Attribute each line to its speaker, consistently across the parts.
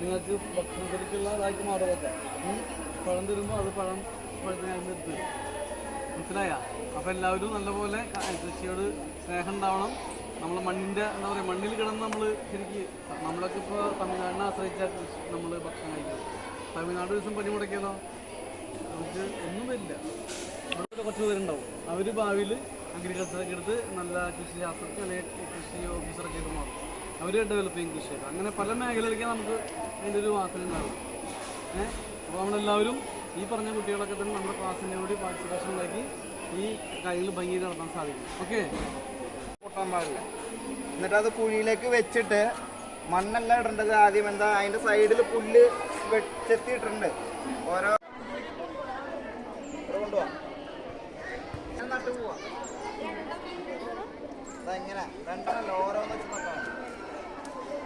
Speaker 1: നിങ്ങൾക്ക് ഭക്ഷണത്തിലേക്കുള്ള ഇതാക്കി മാറുമൊക്കെ പഴം തരുമ്പോൾ അത് പഴം പഴത്തിന് അതിനെടുത്ത് മനസ്സിലായ? അപ്പം എല്ലാവരും നല്ലപോലെ കൃഷിയോട് സ്നേഹം ഉണ്ടാവണം. നമ്മൾ മണ്ണിന്റെ എന്താ പറയുക മണ്ണിൽ കിടന്ന് നമ്മൾ ശരിക്ക് നമ്മളൊക്കെ ഇപ്പോൾ തമിഴ്നാടിനെ ആശ്രയിച്ച നമ്മൾ ഭക്ഷണം കഴിക്കും തമിഴ്നാട് ദിവസം പണി മുടക്കിയാലോ നമുക്ക് ഒന്നും വരില്ല. ഇവിടെ കുറച്ച് പേരുണ്ടാവും. അവർ ഭാവിയിൽ അഗ്രികൾച്ചറൊക്കെ എടുത്ത് നല്ല കൃഷി ശാസ്ത്രജ്ഞ അല്ലെങ്കിൽ കൃഷി ഓഫീസറൊക്കെ ആയിട്ട് മാറും അവർ ഡെവലപ്പ് ചെയ്യും കൃഷിയൊക്കെ. അങ്ങനെ പല മേഖലയിലേക്ക് നമുക്ക് അതിന്റെ ഒരു വാസന ഉണ്ടാവും ഏഹ് അപ്പോൾ നമ്മളെല്ലാവരും ഈ പറഞ്ഞ കുട്ടികളൊക്കെ തന്നെ നമ്മുടെ ക്ലാസ്സിന്റെ കൂടി പാർട്ടിസിപ്പേഷൻ ഉണ്ടാക്കി ഈ കാര്യങ്ങൾ ഭംഗി നടത്താൻ സാധിക്കും. ഓക്കെ
Speaker 2: പൊട്ടാൻ പാടില്ല എന്നിട്ട് അത് കുഴിയിലേക്ക് വെച്ചിട്ട് മണ്ണെല്ലാം ഇടേണ്ടത് ആദ്യം എന്താ? അതിന്റെ സൈഡിൽ പുല്ല് വെച്ചെത്തിയിട്ടുണ്ട്. ഓരോ കൊണ്ടുപോവാ നട്ടു പോവാ. അതെങ്ങനെ രണ്ടെണ്ണല്ല ഓരോന്ന് വെച്ച് നട്ടാ ഓക്കെ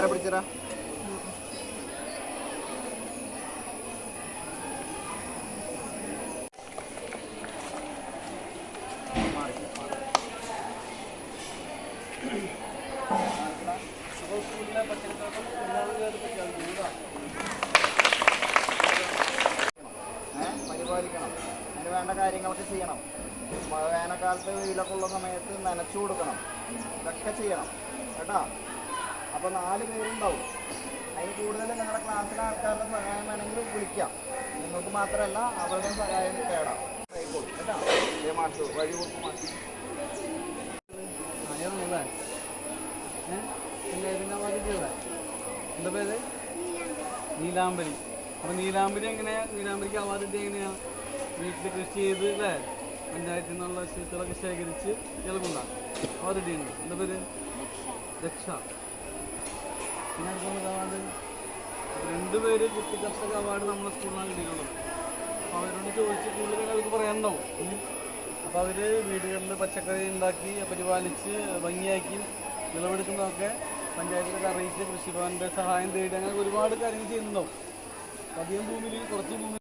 Speaker 2: നേരെ പിടിച്ചടാ പരിപാലിക്കണം. അതിന് വേണ്ട കാര്യങ്ങളൊക്കെ ചെയ്യണം. വേനൽക്കാലത്ത് വെയിലൊക്കെ ഉള്ള സമയത്ത് നനച്ചു കൊടുക്കണം. ഇതൊക്കെ ചെയ്യണം. കേട്ടോ? അപ്പോൾ നാല് പേരുണ്ടാവും. അതിന് കൂടുതൽ നിങ്ങളുടെ ക്ലാസ്സിലെ ആൾക്കാരുടെ സഹായം വേണമെങ്കിൽ വിളിക്കാം. നിങ്ങൾക്ക് മാത്രമല്ല അവരുടെ സഹായം തേടാം. ആയിക്കോട്ടെ കേട്ടോ? ഇതേ മാഷു
Speaker 1: എങ്ങനെയാ? നീലാംബരിക്ക് അവാർഡിന്റെ എങ്ങനെയാ? വീട്ടിൽ കൃഷി ചെയ്ത് അല്ലേ? പഞ്ചായത്തിൽ നിന്നുള്ള ശീത്തുകളൊക്കെ ശേഖരിച്ച് കേൾക്കുന്നുണ്ടോ അവാർഡ് കിട്ടിയിട്ടുണ്ട്. എന്താ പേര്? രക്ഷ. പിന്നെ അടുത്തുള്ള അവാർഡ് രണ്ടുപേര് കുട്ടി കർഷക അവാർഡ് നമ്മുടെ സ്കൂളിലാണ് കിട്ടിയിട്ടുള്ളത്. അപ്പോൾ അവരോട് ചോദിച്ച് കൂടുതൽ അവർക്ക് പറയാനുണ്ടാവും. അപ്പോൾ അവർ വീടുകളിൽ പച്ചക്കറി ഉണ്ടാക്കി പരിപാലിച്ച് ഭംഗിയാക്കി വിളവെടുക്കുന്നതൊക്കെ പഞ്ചായത്തിലൊക്കെ അറിയിച്ച് കൃഷിഭവന്റെ സഹായം തേടി അങ്ങനെ ഒരുപാട് കാര്യങ്ങൾ ചെയ്യുന്നുണ്ടാവും. അധികം ഭൂമിയിൽ കുറച്ച് ഭൂമിയിൽ